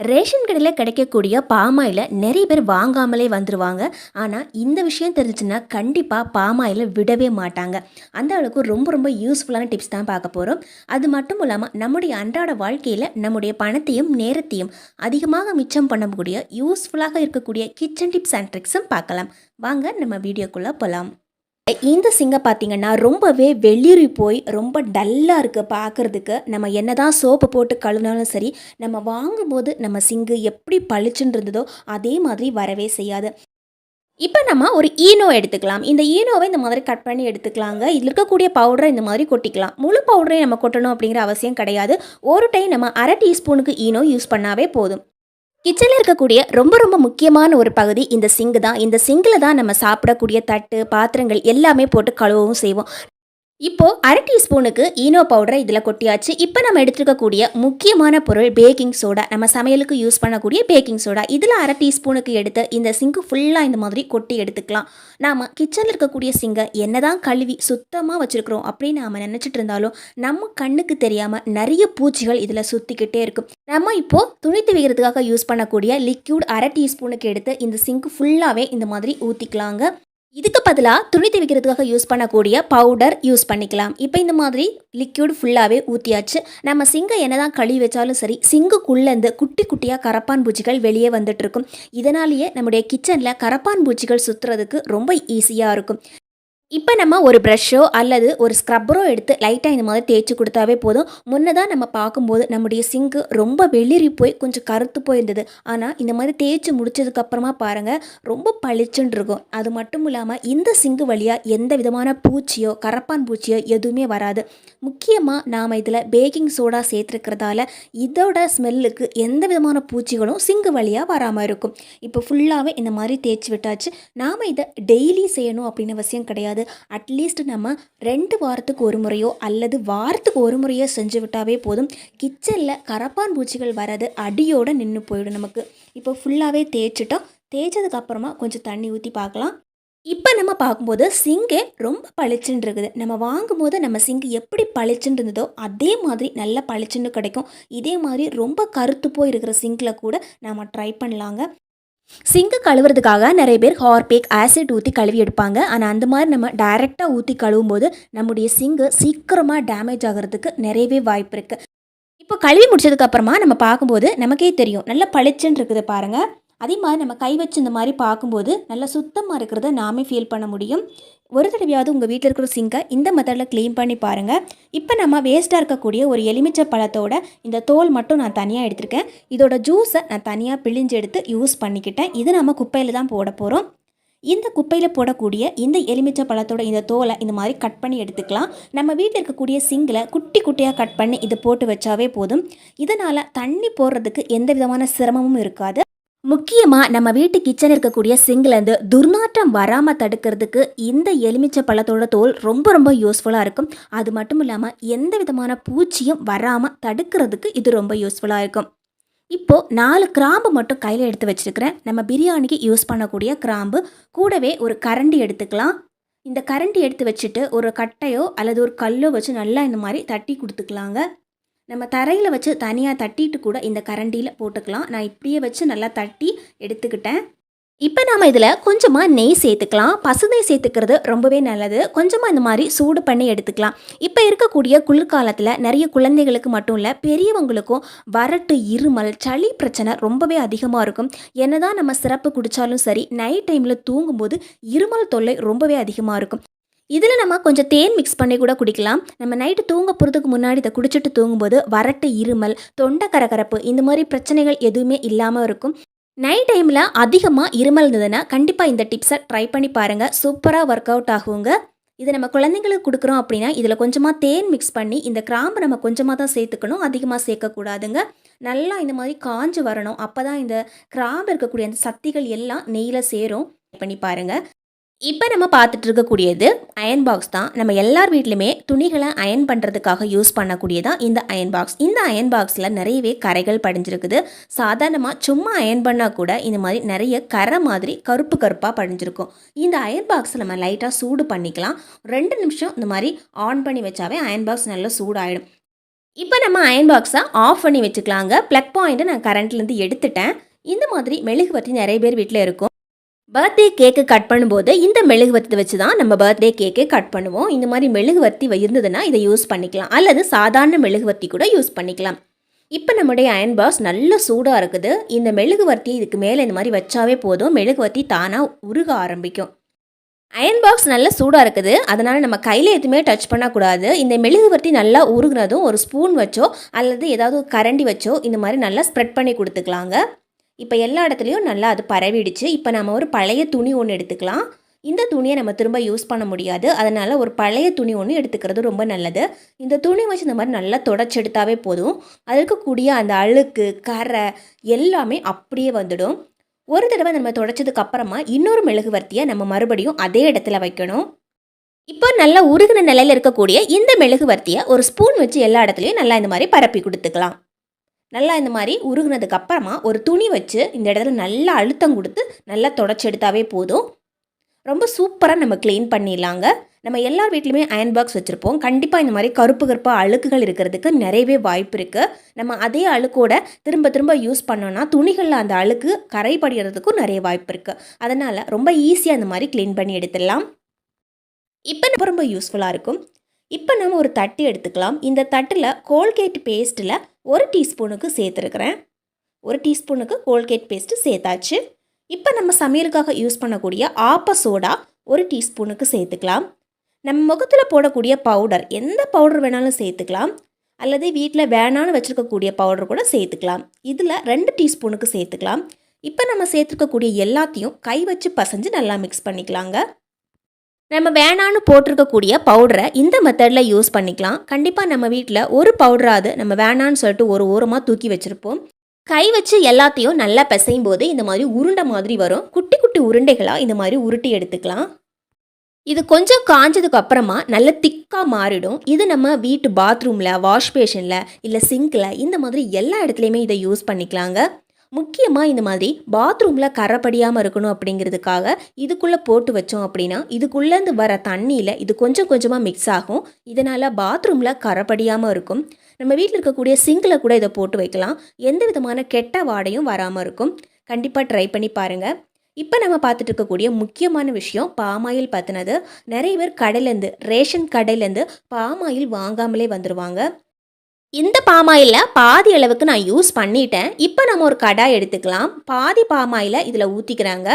Ration கடையில் கிடைக்கக்கூடிய palm oil நிறைய பேர் வாங்காமலே வந்துடுவாங்க ஆனால் இந்த விஷயம் தெரிஞ்சுன்னா கண்டிப்பாக பாமாயில் விடவே மாட்டாங்க. அந்த அளவுக்கு ரொம்ப ரொம்ப யூஸ்ஃபுல்லான டிப்ஸ் தான் பார்க்க போகிறோம் அது மட்டும் இல்லாமல் நம்முடைய அன்றாட வாழ்க்கையில் நம்முடைய பணத்தையும் நேரத்தையும் அதிகமாக மிச்சம் பண்ணக்கூடிய யூஸ்ஃபுல்லாக இருக்கக்கூடிய கிச்சன் டிப்ஸ் அண்ட் ட்ரிக்ஸும் பார்க்கலாம். வாங்க நம்ம வீடியோக்குள்ளே போகலாம் இந்த சிங்கை பார்த்தீங்கன்னா ரொம்பவே வெளிரி போய் ரொம்ப டல்லாக இருக்குது பார்க்குறதுக்கு நம்ம என்ன தான் சோப்பு போட்டு கழுவினாலும் சரி நம்ம வாங்கும்போது நம்ம சிங்கு எப்படி பளிச்சுன்னு இருந்ததோ அதே மாதிரி வரவே செய்யாது. இப்போ நம்ம ஒரு ஈனோ எடுத்துக்கலாம். இந்த ஈனோவை இந்த மாதிரி கட் பண்ணி எடுத்துக்கலாங்க. இதில் இருக்கக்கூடிய பவுடரை இந்த மாதிரி கொட்டிக்கலாம். முழு பவுடரையும் நம்ம கொட்டணும் அப்படிங்கிற அவசியம் கிடையாது. ஒரு டைம் நம்ம அரை டீஸ்பூனுக்கு ஈனோ யூஸ் பண்ணாவே போதும். கிச்சனில் இருக்கக்கூடிய ரொம்ப ரொம்ப முக்கியமான ஒரு பகுதி இந்த சிங்கு தான். இந்த சிங்கில் தான் நம்ம சாப்பிடக்கூடிய தட்டு பாத்திரங்கள் எல்லாமே போட்டு கழுவவும் செய்வோம். இப்போ அரை டீஸ்பூனுக்கு ஈனோ பவுடரை இதில் கொட்டியாச்சு. இப்போ நம்ம எடுத்துருக்கக்கூடிய முக்கியமான பொருள் பேக்கிங் சோடா. நம்ம சமையலுக்கு யூஸ் பண்ணக்கூடிய பேக்கிங் சோடா. இதில் அரை டீஸ்பூனுக்கு எடுத்து இந்த சிங்கு ஃபுல்லாக இந்த மாதிரி கொட்டி எடுத்துக்கலாம். நாம் கிச்சனில் இருக்கக்கூடிய சிங்கை என்னதான் கழுவி சுத்தமாக வச்சுருக்கிறோம் அப்படின்னு நாம் நினச்சிட்டு இருந்தாலும் நம்ம கண்ணுக்கு தெரியாமல் நிறைய பூச்சிகள் இதில் சுற்றிக்கிட்டே இருக்கும். நம்ம இப்போது துணி துவைக்கிறதுக்காக யூஸ் பண்ணக்கூடிய லிக்யூட் அரை டீஸ்பூனுக்கு எடுத்து இந்த சிங்கு ஃபுல்லாகவே இந்த மாதிரி ஊற்றிக்கலாங்க இதுக்கு பதிலாக துணி துவைக்கிறதுக்காக யூஸ் பண்ணக்கூடிய பவுடர் யூஸ் பண்ணிக்கலாம். இப்போ இந்த மாதிரி லிக்யூட் ஃபுல்லாகவே ஊற்றியாச்சு நம்ம சிங்கை என்னதான் கழுவி வச்சாலும் சரி சிங்குக்குள்ளேருந்து குட்டி குட்டியாக கரப்பான் பூச்சிகள் வெளியே வந்துட்டு இருக்கும். இதனாலேயே நம்முடைய கிச்சனில் கரப்பான் பூச்சிகள் சுற்றுறதுக்கு ரொம்ப ஈஸியாக இருக்கும். இப்போ நம்ம ஒரு ப்ரஷ்ஷோ அல்லது ஒரு ஸ்க்ரப்பரோ எடுத்து லைட்டாக இந்த மாதிரி தேய்ச்சி கொடுத்தாவே போதும். முன்னதாக நம்ம பார்க்கும்போது நம்முடைய சிங்கு ரொம்ப வெளிரி போய் கொஞ்சம் கருத்து போயிருந்தது. ஆனால் இந்த மாதிரி தேய்ச்சி முடிச்சதுக்கப்புறமா பாருங்கள் ரொம்ப பளிச்சுன்னு இருக்கும். அது மட்டும் இல்லாமல் இந்த சிங்கு வழியாக எந்த விதமான பூச்சியோ கரப்பான் பூச்சியோ எதுவுமே வராது. முக்கியமாக நாம் இதில் பேக்கிங் சோடா சேர்த்துருக்கிறதால இதோட ஸ்மெல்லுக்கு எந்த விதமான பூச்சிகளும் சிங்கு வழியாக வராமல் இருக்கும். இப்போ ஃபுல்லாகவே இந்த மாதிரி தேய்ச்சி விட்டாச்சு. நாம் இதை டெய்லி செய்யணும் அப்படின்னு அவசியம் கிடையாது. அட்லீஸ்ட் நம்ம ரெண்டு வாரத்துக்கு ஒரு முறையோ அல்லது வாரத்துக்கு ஒரு முறையோ செஞ்சு விட்டாவே போதும். கிச்சனில் கரப்பான் பூச்சிகள் வர்றது அடியோடு நின்று போயிடும் நமக்கு. இப்போ ஃபுல்லாகவே தேய்ச்சிட்டோம். தேய்ச்சதுக்கு அப்புறமா கொஞ்சம் தண்ணி ஊற்றி பார்க்கலாம். இப்போ நம்ம பார்க்கும்போது சிங்கே ரொம்ப பளிச்சுன்னு இருக்குது. நம்ம வாங்கும்போது நம்ம சிங்கு எப்படி பளிச்சுன்னு இருந்ததோ அதே மாதிரி நல்ல பளிச்சுன்னு கிடைக்கும். இதே மாதிரி ரொம்ப கருத்து போய் இருக்கிற சிங்கில் கூட நம்ம ட்ரை பண்ணலாங்க. சிங்கு கழுவுறதுக்காக நிறைய பேர் ஹார்பேக் ஆசிட் ஊற்றி கழுவி எடுப்பாங்க. ஆனால் அந்த மாதிரி நம்ம டைரெக்டாக ஊற்றி கழுவும் போது நம்முடைய சிங்கு சீக்கிரமாக டேமேஜ் ஆகிறதுக்கு நிறையவே வாய்ப்பு இருக்குது இப்போ கழுவி முடிச்சதுக்கப்புறமா நம்ம பார்க்கும்போது நமக்கே தெரியும். நல்லா பளிச்சுன்னு இருக்குது பாருங்கள் அதே மாதிரி நம்ம கை வச்சு இந்த மாதிரி பார்க்கும்போது நல்லா சுத்தமாக இருக்கிறத நாமே ஃபீல் பண்ண முடியும். ஒரு தடவையாவது உங்கள் வீட்டில் இருக்கிற சிங்கை இந்த மெத்தடில் க்ளீன் பண்ணி பாருங்கள் இப்போ நம்ம வேஸ்ட்டாக இருக்கக்கூடிய ஒரு எலுமிச்சை பழத்தோட இந்த தோல் மட்டும் நான் தனியாக எடுத்திருக்கேன். இதோட ஜூஸை நான் தனியாக பிழிஞ்சு எடுத்து யூஸ் பண்ணிக்கிட்டேன். இது நம்ம குப்பையில் தான் போட போகிறோம் இந்த குப்பையில் போடக்கூடிய இந்த எலுமிச்சை பழத்தோட இந்த தோலை இந்த மாதிரி கட் பண்ணி எடுத்துக்கலாம். நம்ம வீட்டில் இருக்கக்கூடிய சிங்கில் குட்டி குட்டியாக கட் பண்ணி இதை போட்டு வச்சாவே போதும். இதனால் தண்ணி போடுறதுக்கு எந்த விதமான சிரமமும் இருக்காது. முக்கியமாக நம்ம வீட்டு கிச்சன் இருக்கக்கூடிய சிங்கிலேருந்து துர்நாற்றம் வராமல் தடுக்கிறதுக்கு இந்த எலுமிச்சை பழத்தோட தோல் ரொம்ப ரொம்ப யூஸ்ஃபுல்லாக இருக்கும். அது மட்டும் இல்லாமல் எந்த விதமான பூச்சியும் வராமல் தடுக்கிறதுக்கு இது ரொம்ப யூஸ்ஃபுல்லாக இருக்கும். இப்போது நாலு கிராம்பு மட்டும் கையில் எடுத்து வச்சுருக்கிறேன். நம்ம பிரியாணிக்கு யூஸ் பண்ணக்கூடிய கிராம்பு. கூடவே ஒரு கரண்டி எடுத்துக்கலாம். இந்த கரண்டி எடுத்து வச்சுட்டு ஒரு கட்டையோ அல்லது ஒரு கல்லோ வச்சு நல்லா இந்த மாதிரி தட்டி கொடுத்துக்கலாங்க. நம்ம தரையில் வச்சு தனியாக தட்டிட்டு கூட இந்த கரண்டியில் போட்டுக்கலாம். நான் இப்படியே வச்சு நல்லா தட்டி எடுத்துக்கிட்டேன். இப்போ நாம் இதில் கொஞ்சமாக நெய் சேர்த்துக்கலாம். பசுநெய் சேர்த்துக்கிறது ரொம்பவே நல்லது. கொஞ்சமாக இந்த மாதிரி சூடு பண்ணி எடுத்துக்கலாம். இப்போ இருக்கக்கூடிய குளிர்காலத்தில் நிறைய குழந்தைகளுக்கு மட்டும் இல்லை பெரியவங்களுக்கும் வறட்டு இருமல் சளி பிரச்சனை ரொம்பவே அதிகமாக இருக்கும். என்னதான் நம்ம சிறப்பு குடித்தாலும் சரி நைட் டைமில் தூங்கும்போது இருமல் தொல்லை ரொம்பவே அதிகமாக இருக்கும். இதில் நம்ம கொஞ்சம் தேன் மிக்ஸ் பண்ணி கூட குடிக்கலாம். நம்ம நைட்டு தூங்க போகிறதுக்கு முன்னாடி இதை குடிச்சிட்டு தூங்கும்போது வரட்டு இருமல் தொண்டை கரகரப்பு இந்த மாதிரி பிரச்சனைகள் எதுவுமே இல்லாமல் இருக்கும். நைட் டைமில் அதிகமாக இருமல் இருந்ததுன்னா கண்டிப்பாக இந்த டிப்ஸை ட்ரை பண்ணி பாருங்கள் சூப்பராக ஒர்க் அவுட் ஆகுங்க. இதை நம்ம குழந்தைங்களுக்கு கொடுக்குறோம் அப்படின்னா இதில் கொஞ்சமாக தேன் மிக்ஸ் பண்ணி இந்த கிராம்பு நம்ம கொஞ்சமாக தான் சேர்த்துக்கணும். அதிகமாக சேர்க்கக்கூடாதுங்க நல்லா இந்த மாதிரி காஞ்சு வரணும். அப்போ தான் இந்த கிராம்பு இருக்கக்கூடிய அந்த சக்திகள் எல்லாம் நெய்யில் சேரும். பண்ணி பாருங்கள் இப்போ நம்ம பார்த்துட்டு இருக்கக்கூடியது அயன் பாக்ஸ் தான். நம்ம எல்லார் வீட்லையுமே துணிகளை அயன் பண்ணுறதுக்காக யூஸ் பண்ணக்கூடியதான் இந்த அயன் பாக்ஸ் இந்த அயன் பாக்ஸில் நிறையவே கரைகள் படிஞ்சிருக்குது. சாதாரணமாக சும்மா அயன் பண்ணால் கூட இந்த மாதிரி நிறைய கரை மாதிரி கருப்பு கருப்பாக படிஞ்சிருக்கும். இந்த அயன் பாக்ஸை நம்ம லைட்டாக சூடு பண்ணிக்கலாம். ரெண்டு நிமிஷம் இந்த மாதிரி ஆன் பண்ணி வச்சாவே அயன் பாக்ஸ் நல்லா சூடாயிடும். இப்போ நம்ம அயன் பாக்ஸை ஆஃப் பண்ணி வச்சுக்கலாங்க. ப்ளக் பாயிண்ட்டை நான் கரண்ட்லேருந்து எடுத்துட்டேன். இந்த மாதிரி மெழுகுவர்த்தி நிறைய பேர் வீட்டில் இருக்கும். பர்த்டே கேக்கு கட் பண்ணும்போது இந்த மெழுகுவர்த்தி வச்சு தான் நம்ம பர்த்டே கேக்கே கட் பண்ணுவோம். இந்த மாதிரி மெழுகுவர்த்தி இருந்ததுன்னா இதை யூஸ் பண்ணிக்கலாம். அல்லது சாதாரண மெழுகுவர்த்தி கூட யூஸ் பண்ணிக்கலாம். இப்போ நம்முடைய அயன் பாக்ஸ் நல்ல சூடாக இருக்குது. இந்த மெழுகுவர்த்தி இதுக்கு மேலே இந்த மாதிரி வச்சாவே போதும். மெழுகுவர்த்தி தானாக உருக ஆரம்பிக்கும். அயன் பாக்ஸ் நல்ல சூடாக இருக்குது. அதனால் நம்ம கையில் எதுவுமே டச் பண்ணக்கூடாது. இந்த மெழுகுவர்த்தி நல்லா உருகுனதும் ஒரு ஸ்பூன் வச்சோ அல்லது ஏதாவது கரண்டி வச்சோ இந்த மாதிரி நல்லா ஸ்ப்ரெட் பண்ணி கொடுத்துக்கலாங்க. இப்போ எல்லா இடத்துலையும் நல்லா அது பரவிடுச்சு. இப்போ நம்ம ஒரு பழைய துணி ஒன்று எடுத்துக்கலாம். இந்த துணியை நம்ம திரும்ப யூஸ் பண்ண முடியாது. அதனால் ஒரு பழைய துணி ஒன்று எடுத்துக்கிறது ரொம்ப நல்லது. இந்த துணி வச்சு இந்த மாதிரி நல்லா தொடச்சி எடுத்தாவே போதும். அதில் இருக்கக்கூடிய அந்த அழுக்கு கரை எல்லாமே அப்படியே வந்துடும். ஒரு தடவை நம்ம தொடச்சதுக்கு அப்புறமா இன்னொரு மெழுகுவர்த்தியை நம்ம மறுபடியும் அதே இடத்துல வைக்கணும். இப்போ நல்லா உருகின நிலையில் இருக்கக்கூடிய இந்த மெழுகுவர்த்தியை ஒரு ஸ்பூன் வச்சு எல்லா இடத்துலையும் நல்லா இந்த மாதிரி பரப்பி கொடுத்துக்கலாம். நல்லா இந்த மாதிரி உருகுனதுக்கு அப்புறமா ஒரு துணி வச்சு இந்த இடத்துல நல்லா அழுத்தம் கொடுத்து நல்லா தொடச்சி எடுத்தாவே போதும். ரொம்ப சூப்பராக நம்ம க்ளீன் பண்ணிடலாங்க. நம்ம எல்லார் வீட்லையுமே அயன் பாக்ஸ் வச்சுருப்போம். கண்டிப்பாக இந்த மாதிரி கருப்பு கருப்பாக அழுக்குகள் இருக்கிறதுக்கு நிறையவே வாய்ப்பு இருக்குது நம்ம அதே அழுக்கோட திரும்ப திரும்ப யூஸ் பண்ணோன்னா துணிகளில் அந்த அழுக்கு கரைப்படுகிறதுக்கும் நிறைய வாய்ப்பு இருக்குது அதனால் ரொம்ப ஈஸியாக இந்த மாதிரி க்ளீன் பண்ணி எடுத்துடலாம். இப்போ ரொம்ப யூஸ்ஃபுல்லாக இருக்கும். இப்போ நம்ம ஒரு தட்டு எடுத்துக்கலாம். இந்த தட்டில் கோல்கேட் பேஸ்ட்டில் ஒரு டீஸ்பூனுக்கு சேர்த்துருக்குறேன். ஒரு டீஸ்பூனுக்கு கோல்கேட் பேஸ்ட்டு சேர்த்தாச்சு. இப்போ நம்ம சமையலுக்காக யூஸ் பண்ணக்கூடிய ஆப்ப சோடா ஒரு டீஸ்பூனுக்கு சேர்த்துக்கலாம். நம்ம முகத்தில் போடக்கூடிய பவுடர் எந்த பவுடர் வேணாலும் சேர்த்துக்கலாம். அல்லது வீட்டில் வேணான்னு வச்சுருக்கக்கூடிய பவுடர் கூட சேர்த்துக்கலாம். இதில் ரெண்டு டீஸ்பூனுக்கு சேர்த்துக்கலாம். இப்போ நம்ம சேர்த்துருக்கக்கூடிய எல்லாத்தையும் கை வச்சு பசைஞ்சு நல்லா மிக்ஸ் பண்ணிக்கலாங்க. நம்ம வேணான்னு போட்டிருக்கக்கூடிய பவுடரை இந்த மெத்தடில் யூஸ் பண்ணிக்கலாம். கண்டிப்பாக நம்ம வீட்டில் ஒரு பவுடராது நம்ம வேணான்னு சொல்லிட்டு ஒரு ஓரமாக தூக்கி வச்சுருப்போம். கை வச்சு எல்லாத்தையும் நல்லா பிசையும் போது இந்த மாதிரி உருண்டை மாதிரி வரும். குட்டி குட்டி உருண்டைகளாக இந்த மாதிரி உருட்டி எடுத்துக்கலாம். இது கொஞ்சம் காஞ்சதுக்கு அப்புறமா நல்ல திக்காக மாறிடும். இது நம்ம வீட்டு பாத்ரூமில் வாஷ் பேஷனில் இல்லை சிங்கில் இந்த மாதிரி எல்லா இடத்துலையுமே இதை யூஸ் பண்ணிக்கலாங்க. முக்கியமாக இந்த மாதிரி பாத்ரூமில் கரைப்படியாமல் இருக்கணும் அப்படிங்கிறதுக்காக இதுக்குள்ளே போட்டு வச்சோம் அப்படின்னா இதுக்குள்ளேருந்து வர தண்ணியில் இது கொஞ்சம் கொஞ்சமாக மிக்ஸ் ஆகும். இதனால் பாத்ரூமில் கரைப்படியாமல் இருக்கும். நம்ம வீட்டில் இருக்கக்கூடிய சிங்கில் கூட இதை போட்டு வைக்கலாம். எந்த விதமான கெட்ட வாடையும் வராமல் இருக்கும். கண்டிப்பாக ட்ரை பண்ணி பாருங்கள் இப்போ நம்ம பார்த்துட்டு இருக்கக்கூடிய முக்கியமான விஷயம் பாமாயில் பற்றினது நிறைய பேர் கடையிலேருந்து ரேஷன் கடையிலேருந்து பாமாயில் வாங்காமலே வந்துடுவாங்க இந்த பாமாயிலில் பாதி அளவுக்கு நான் யூஸ் பண்ணிட்டேன். இப்போ நம்ம ஒரு கடாய் எடுத்துக்கலாம். பாதி பாமாயில இதில் ஊற்றிக்கிறாங்க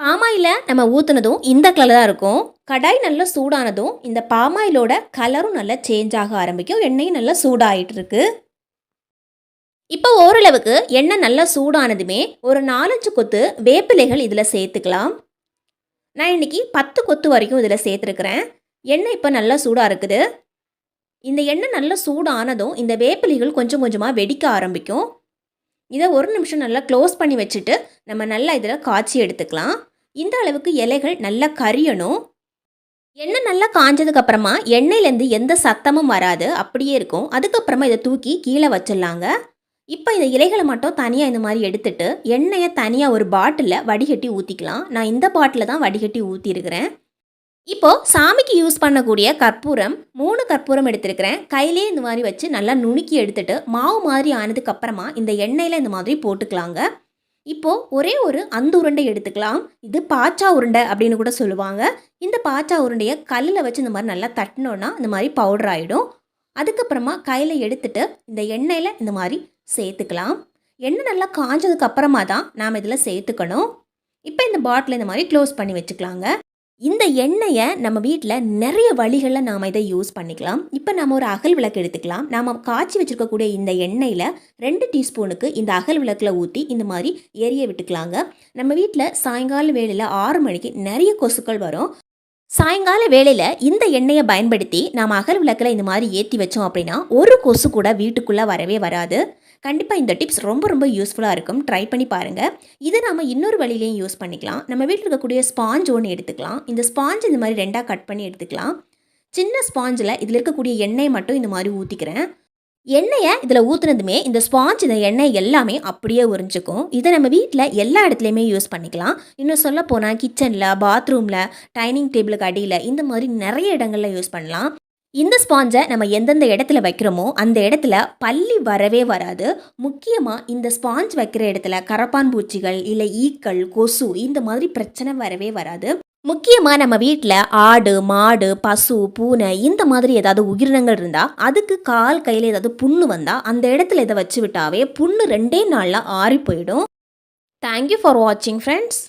பாமாயில நம்ம ஊற்றுனதும் இந்த கலர் தான் இருக்கும். கடாய் நல்லா சூடானதும் இந்த பாமாயிலோட கலரும் நல்லா சேஞ்ச் ஆக ஆரம்பிக்கும். எண்ணெயும் நல்லா சூடாகிட்டு இருக்கு. இப்போ ஓரளவுக்கு எண்ணெய் நல்லா சூடானதுமே ஒரு நாலஞ்சு கொத்து வேப்பிலைகள் இதில் சேர்த்துக்கலாம். நான் இன்றைக்கி பத்து கொத்து வரைக்கும் இதில் சேர்த்துருக்குறேன். எண்ணெய் இப்போ நல்லா சூடாக இருக்குது. இந்த எண்ணெய் நல்லா சூடானதும் இந்த வேப்பிலைகள் கொஞ்சம் கொஞ்சமாக வெடிக்க ஆரம்பிக்கும். இதை ஒரு நிமிஷம் நல்லா க்ளோஸ் பண்ணி வச்சுட்டு நம்ம நல்லா இதில் காய்ச்சி எடுத்துக்கலாம். இந்த அளவுக்கு இலைகள் நல்லா கரியணும். எண்ணெய் நல்லா காஞ்சதுக்கு அப்புறமா எண்ணெயிலேருந்து எந்த சத்தமும் வராது அப்படியே இருக்கும். அதுக்கப்புறமா இதை தூக்கி கீழே வச்சிடலாங்க. இப்போ இந்த இலைகளை மட்டும் தனியாக இந்த மாதிரி எடுத்துட்டு எண்ணெயை தனியாக ஒரு பாட்டிலில் வடிகட்டி ஊற்றிக்கலாம் நான் இந்த பாட்டில் தான் வடிகட்டி ஊற்றிருக்கிறேன் இப்போ சாமிக்கு யூஸ் பண்ணக்கூடிய கற்பூரம் மூணு கற்பூரம் எடுத்திருக்கிறேன். கையிலே இந்த மாதிரி வச்சு நல்லா நுணுக்கி எடுத்துட்டு மாவு மாதிரி ஆனதுக்கு அப்புறமா இந்த எண்ணெயில் இந்த மாதிரி போட்டுக்கலாங்க. இப்போ ஒரே ஒரு அந்த உருண்டை எடுத்துக்கலாம். இது பாச்சா உருண்டை அப்படின்னு கூட சொல்லுவாங்க. இந்த பாச்சா உருண்டையை கல்லில் வச்சு இந்த மாதிரி நல்லா தட்டினோன்னா இந்த மாதிரி பவுடர் ஆகிடும் அதுக்கப்புறமா கையில் எடுத்துட்டு இந்த எண்ணெயில் இந்த மாதிரி சேர்த்துக்கலாம். எண்ணெய் நல்லா காஞ்சதுக்கு அப்புறமா தான் நாம் இதில் சேர்த்துக்கணும். இப்போ இந்த பாட்டில் இந்த மாதிரி க்ளோஸ் பண்ணி வச்சுக்கலாங்க. இந்த எண்ணெயை நம்ம வீட்டில் நிறைய வழிகளில் நாம் இதை யூஸ் பண்ணிக்கலாம். இப்போ நம்ம ஒரு அகல் விளக்கு எடுத்துக்கலாம். நாம் காய்ச்சி வச்சுருக்கக்கூடிய இந்த எண்ணெயில் ரெண்டு டீஸ்பூனுக்கு இந்த அகல் விளக்கில் ஊற்றி இந்த மாதிரி எரிய விட்டுக்கலாங்க. நம்ம வீட்டில் சாயங்கால வேளையில் ஆறு மணிக்கு நிறைய கொசுக்கள் வரும். சாயங்கால வேளையில் இந்த எண்ணெயை பயன்படுத்தி நாம் அகல் விளக்கில் இந்த மாதிரி ஏற்றி வச்சோம் அப்படின்னா ஒரு கொசு கூட வீட்டுக்குள்ளே வரவே வராது. கண்டிப்பாக இந்த டிப்ஸ் ரொம்ப ரொம்ப யூஸ்ஃபுல்லாக இருக்கும். ட்ரை பண்ணி பாருங்கள் இதை நம்ம இன்னொரு வழியிலையும் யூஸ் பண்ணிக்கலாம். நம்ம வீட்டில் இருக்கக்கூடிய ஸ்பாஞ்ச் ஒன்று எடுத்துக்கலாம். இந்த ஸ்பாஞ்ச் இந்த மாதிரி ரெண்டாக கட் பண்ணி எடுத்துக்கலாம். சின்ன ஸ்பாஞ்சில் இதில் இருக்கக்கூடிய எண்ணெயை மட்டும் இந்த மாதிரி ஊற்றிக்கிறேன் எண்ணெயை இதில் ஊற்றுனதுமே இந்த ஸ்பாஞ்ச் இந்த எண்ணெய் எல்லாமே அப்படியே உறிஞ்சிக்கும். இதை நம்ம வீட்டில் எல்லா இடத்துலையுமே யூஸ் பண்ணிக்கலாம். இன்னும் சொல்ல போனால் கிச்சனில் பாத்ரூமில் டைனிங் டேபிளுக்கு அடியில் இந்த மாதிரி நிறைய இடங்களில் யூஸ் பண்ணலாம். இந்த ஸ்பாஞ்சை நம்ம எந்தெந்த இடத்துல வைக்கிறோமோ அந்த இடத்துல பள்ளி வரவே வராது. முக்கியமாக இந்த ஸ்பாஞ்ச் வைக்கிற இடத்துல கரப்பான் பூச்சிகள் இல்லை ஈக்கள் கொசு இந்த மாதிரி பிரச்சனை வரவே வராது. முக்கியமாக நம்ம வீட்டில் ஆடு மாடு பசு பூனை இந்த மாதிரி ஏதாவது உயிரினங்கள் இருந்தால் அதுக்கு கால் கையில் ஏதாவது புண்ணு வந்தால் அந்த இடத்துல இதை வச்சு விட்டாவே புண்ணு ரெண்டே நாளில் ஆறி போயிடும். தேங்க்யூ ஃபார் வாட்சிங் ஃப்ரெண்ட்ஸ்